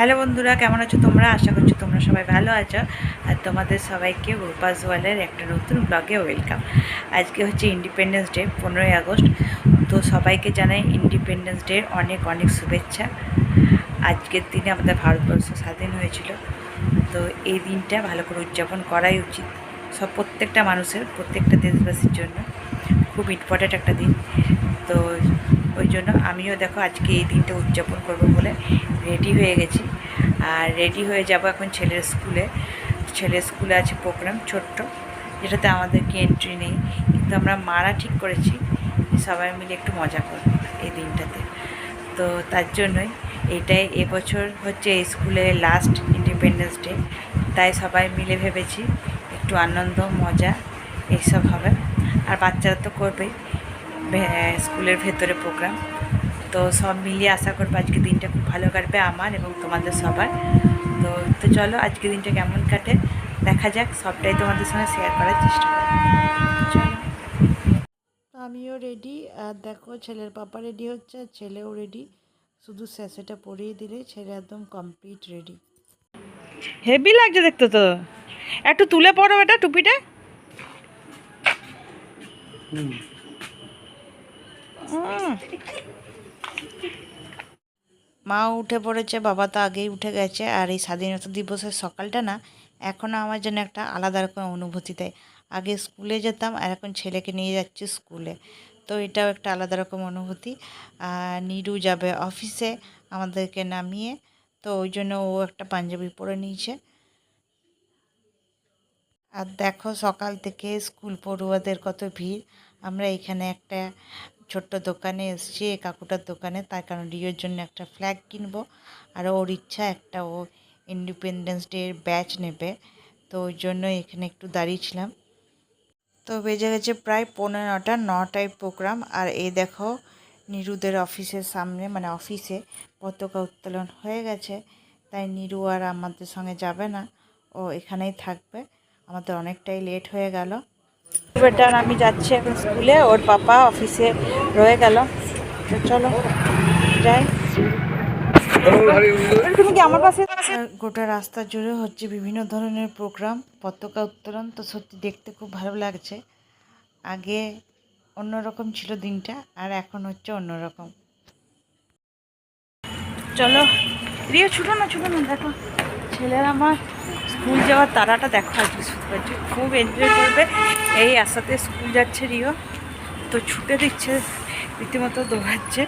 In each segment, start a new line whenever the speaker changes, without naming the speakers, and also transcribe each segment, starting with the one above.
Hello বন্ধুরা, কেমন আছো তোমরা? আশা করছ তোমরা সবাই ভালো আছো। আর তোমাদের সবাইকে রূপাস ওয়ালের একটা নতুন ব্লগে ওয়েলকাম আজকে হচ্ছে ইন্ডিপেন্ডেন্স ডে পনেরোই আগস্ট। তো সবাইকে জানাই ইন্ডিপেন্ডেন্স ডের অনেক অনেক শুভেচ্ছা। আজকের দিনে আমাদের ভারতবর্ষ স্বাধীন হয়েছিল। তো এই দিনটা ভালো করে উদযাপন করাই উচিত সব প্রত্যেকটা মানুষের, প্রত্যেকটা দেশবাসীর জন্য। খুব ইম্পর্ট্যান্ট একটা দিন। তো ওই জন্য আমিও দেখো আজকে এই দিনটা উদযাপন করব বলে রেডি হয়ে গেছি। আর রেডি হয়ে যাব এখন ছেলের স্কুলে ছেলের স্কুলে আছে প্রোগ্রাম ছোট্ট, যেটাতে আমাদেরকে এন্ট্রি নেই। কিন্তু আমরা মারা ঠিক করেছি, সবাই মিলে একটু মজা করব এই দিনটাতে। তো তার জন্যই এটাই এবছর হচ্ছে এই স্কুলের লাস্ট ইন্ডিপেন্ডেন্স ডে তাই সবাই মিলে ভেবেছি একটু আনন্দ, মজা, এইসব হবে। আর বাচ্চারা তো করবেই। স্কুলের ভেতরে প্রোগ্রাম তো সব মিলিয়ে আশা করব আজকে দিনটা খুব ভালো কাটবে আমার এবং তোমাদের সবার। তো তো চলো আজকে দিনটা কেমন কাটে? দেখা যাক সবটাই তোমাদের সঙ্গে শেয়ার করার চেষ্টা করব। চলো।
আমিও রেডি আর দেখো ছেলের পাপা রেডি হচ্ছে আর ছেলেও রেডি শুধু স্যাসেটা পরিয়ে দিলে ছেলে একদম কমপ্লিট রেডি
হেভি লাগছে দেখতে তো। একটু তুলে পড়ো এটা টুপিটা। হুম।
মা উঠে পড়েছে, বাবা তো আগেই উঠে গেছে। আর এই স্বাধীনতা দিবসের সকালটা না এখনও আমার জন্য একটা আলাদা রকম অনুভূতি দেয়। আগে স্কুলে যেতাম আর এখন ছেলেকে নিয়ে যাচ্ছি স্কুলে। তো এটাও একটা আলাদা রকম অনুভূতি। আর নিরু যাবে অফিসে, আমাদেরকে নামিয়ে, তো ওই জন্য ও একটা পাঞ্জাবি পরে নিয়েছে। আর দেখো সকাল থেকে স্কুল পড়ুয়াদের কত ভিড়। আমরা এখানে একটা ছোট্ট দোকানে এসেছি কাকুটার দোকানে। তার কারণ রিওর জন্য একটা ফ্ল্যাগ কিনবো। আর ওর ইচ্ছা একটা ও ইন্ডিপেন্ডেন্স ডে ব্যাচ নেবে। তো ওই জন্য এখানে একটু দাঁড়িয়েছিলাম তো বেজে গেছে প্রায় পৌনে নটা, নটায় প্রোগ্রাম আর এই দেখো, নিরুদের অফিসের সামনে মানে অফিসে পতাকা উত্তোলন হয়ে গেছে। তাই নিরু আর আমাদের সঙ্গে যাবে না। ও এখানেই থাকবে। আমাদের অনেকটাই লেট হয়ে গেল।
বেটা আর আমি যাচ্ছি এখন স্কুলে ওর পাপা অফিসে রয়ে গেল। চলো যাই। তুমি কি আমার পাশে?
গোটা রাস্তা জুড়ে হচ্ছে বিভিন্ন ধরনের প্রোগ্রাম পতাকা উত্তোলন। তো সত্যি দেখতে খুব ভালো লাগছে। আগে অন্যরকম ছিল দিনটা আর এখন হচ্ছে অন্যরকম।
চলো। রিও ছুটো না ছুটো না দেখো। ছেলেরা আমার স্কুল যাওয়ার তারাটা দেখো আজকে খুব এনজয় করবে। এই আশাতে স্কুল যাচ্ছে রিও। তো ছুটে দিচ্ছে রীতিমতো দৌড়াচ্ছে।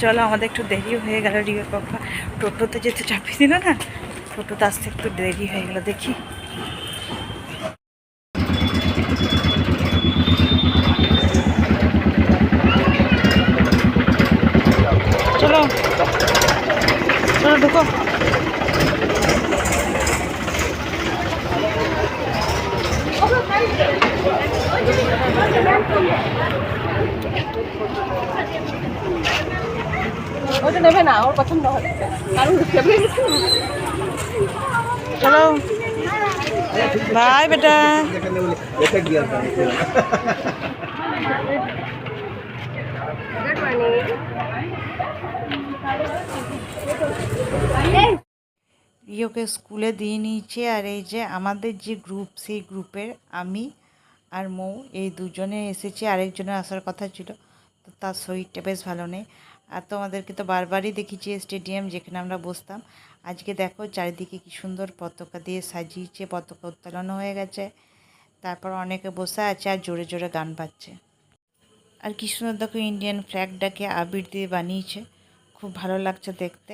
চলো, আমাদের একটু দেরি হয়ে গেল রিওর পাপা টোটোতে যেতে চাপিয়ে দিল না? টোটোতে আসতে একটু দেরি হয়ে গেল, দেখি। চলো। চলো, ঢুকো।
ওটা নেবে না ওর পছন্দ হবে। কারণ
চলো বাই বেটা।
রিওকে স্কুলে দিয়ে নিয়েছে আর এই যে আমাদের যে গ্রুপ সেই গ্রুপের আমি আর মৌ, এই দুজনে এসেছি, আরেকজনের আসার কথা ছিল। তো তার শরীরটা বেশ ভালো নেই। আর তোমাদেরকে তো বারবারই দেখিয়েছি স্টেডিয়াম যেখানে আমরা বসতাম। আজকে দেখো চারিদিকে কি সুন্দর পতাকা দিয়ে সাজিয়েছে, পতাকা উত্তোলন হয়ে গেছে। তারপর অনেকে বসে আছে আর জোরে জোরে গান বাজছে। আর কি সুন্দর দেখো ইন্ডিয়ান ফ্ল্যাগটাকে আবির দিয়ে বানিয়েছে। খুব ভালো লাগছে দেখতে।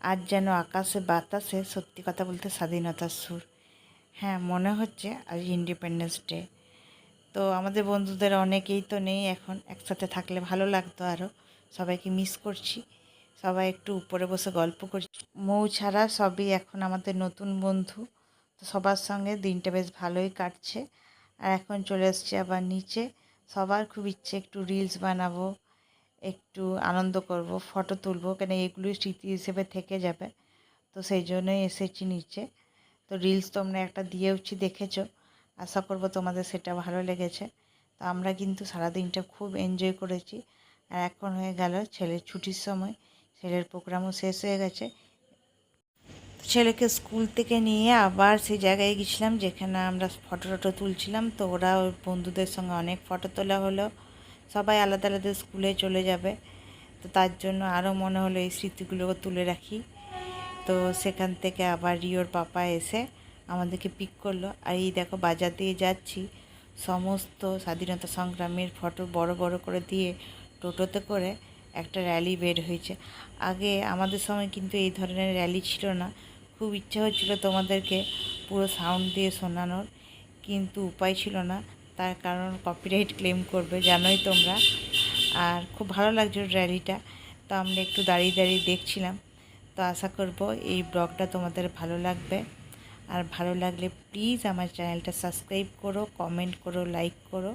আজ যেন আকাশে বাতাসে সত্যি কথা বলতে স্বাধীনতার সুর। হ্যাঁ মনে হচ্ছে আজ ইন্ডিপেন্ডেন্স ডে। তো আমাদের বন্ধুদের অনেকেই তো নেই এখন, একসাথে থাকলে ভালো লাগতো আরও সবাইকে মিস করছি। সবাই একটু উপরে বসে গল্প করছি। মৌ ছাড়া সবই এখন আমাদের নতুন বন্ধু। তো সবার সঙ্গে দিনটা বেশ ভালোই কাটছে। আর এখন চলে এসছি আবার নিচে। সবার খুব ইচ্ছে একটু রিলস বানাবো, একটু আনন্দ করব ফটো তুলবো, কেন এগুলোই স্মৃতি হিসেবে থেকে যাবে। তো সেই জন্যই এসেছি নিচে। তো রিলস তোমরা একটা দিয়েওছি দেখেছ। আশা করব তোমাদের সেটা ভালো লেগেছে। তো আমরা কিন্তু সারাদিনটা খুব এনজয় করেছি। আর এখন হয়ে গেল ছেলের ছুটির সময়। ছেলের প্রোগ্রামও শেষ হয়ে গেছে। ছেলেকে স্কুল থেকে নিয়ে আবার সেই জায়গায় গেছিলাম, যেখানে আমরা ফটো টটো তুলছিলাম। তো ওরা ওর বন্ধুদের সঙ্গে অনেক ফটো তোলা হলো। সবাই আলাদা আলাদা স্কুলে চলে যাবে। তো তার জন্য আরও মনে হলো এই স্মৃতিগুলোকে তুলে রাখি। তো সেখান থেকে আবার রিওর পাপা এসে আমাদেরকে পিক করল। আর এই দেখো বাজার দিয়ে যাচ্ছি। সমস্ত স্বাধীনতা সংগ্রামের ফটো বড় বড় করে দিয়ে টোটোতে করে একটা র্যালি বের হয়েছে। আগে আমাদের সময় কিন্তু এই ধরনের র্যালি ছিল না। খুব ইচ্ছা হচ্ছিল তোমাদেরকে পুরো সাউন্ড দিয়ে শোনানোর, কিন্তু উপায় ছিল না। তার কারণ কপিরাইট ক্লেম করবে, জানোই তোমরা। আর খুব ভালো লাগছিল র্যালিটা তো আমরা একটু দাঁড়িয়ে দাঁড়িয়ে দেখছিলাম। তো আশা করব এই ব্লগটা তোমাদের ভালো লাগবে। আর ভালো লাগলে প্লিজ আমার চ্যানেলটা সাবস্ক্রাইব করো কমেন্ট করো লাইক করো।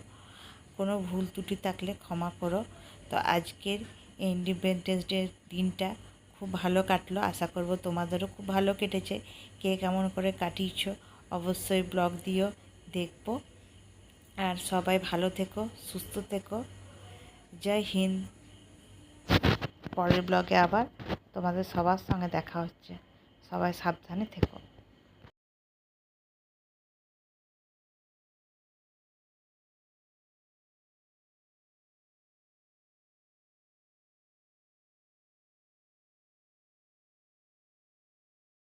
কোনো ভুল ত্রুটি থাকলে ক্ষমা করো। তো আজকের ইন্ডিপেন্ডেন্স ডে দিনটা খুব ভালো কাটলো। আশা করব তোমাদেরও খুব ভালো কেটেছে। কে কেমন করে কাটিয়েছ অবশ্যই ব্লগ দিও, দেখব। আর সবাই ভালো থেকো, সুস্থ থেকো। জয় হিন্দ। পরের ব্লগে আবার তোমাদের সবার সঙ্গে দেখা হচ্ছে। সবাই সাবধানে থেকো।